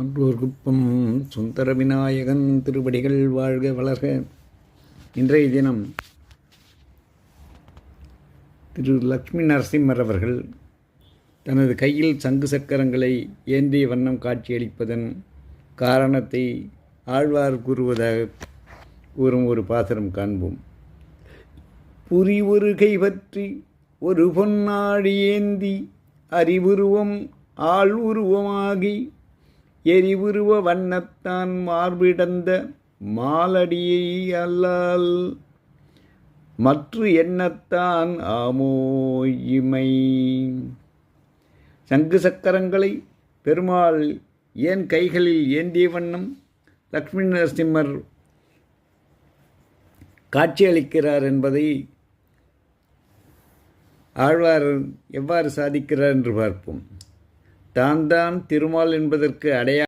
ஆண்டோர் குப்பம் சுந்தர விநாயகன் திருவடிகள் வாழ்க வளர்க. இன்றைய தினம் திரு லக்ஷ்மி நரசிம்மர் அவர்கள் தனது கையில் சங்கு சக்கரங்களை ஏந்திய வண்ணம் காட்சியளிப்பதன் காரணத்தை ஆழ்வார் கூறுவதாக கூறும் ஒரு பாசனம் காண்போம். புரி ஒரு கைப்பற்றி ஒரு பொன்னாடி ஏந்தி அறிவுருவம் ஆள் உருவமாகி எரிவுருவ வண்ணத்தான் மார்பிடந்த மாலடியை அல்லால். மற்ற எண்ணத்தான் ஆமோயிமை சங்கு சக்கரங்களை பெருமாள் ஏன் கைகளில் ஏந்திய வண்ணம்? லக்ஷ்மி நரசிம்மர் காட்சியளிக்கிறார் என்பதை ஆழ்வார் எவ்வாறு சாதிக்கிறார் என்று பார்ப்போம். தான் தான் திருமால் என்பதற்கு அடையா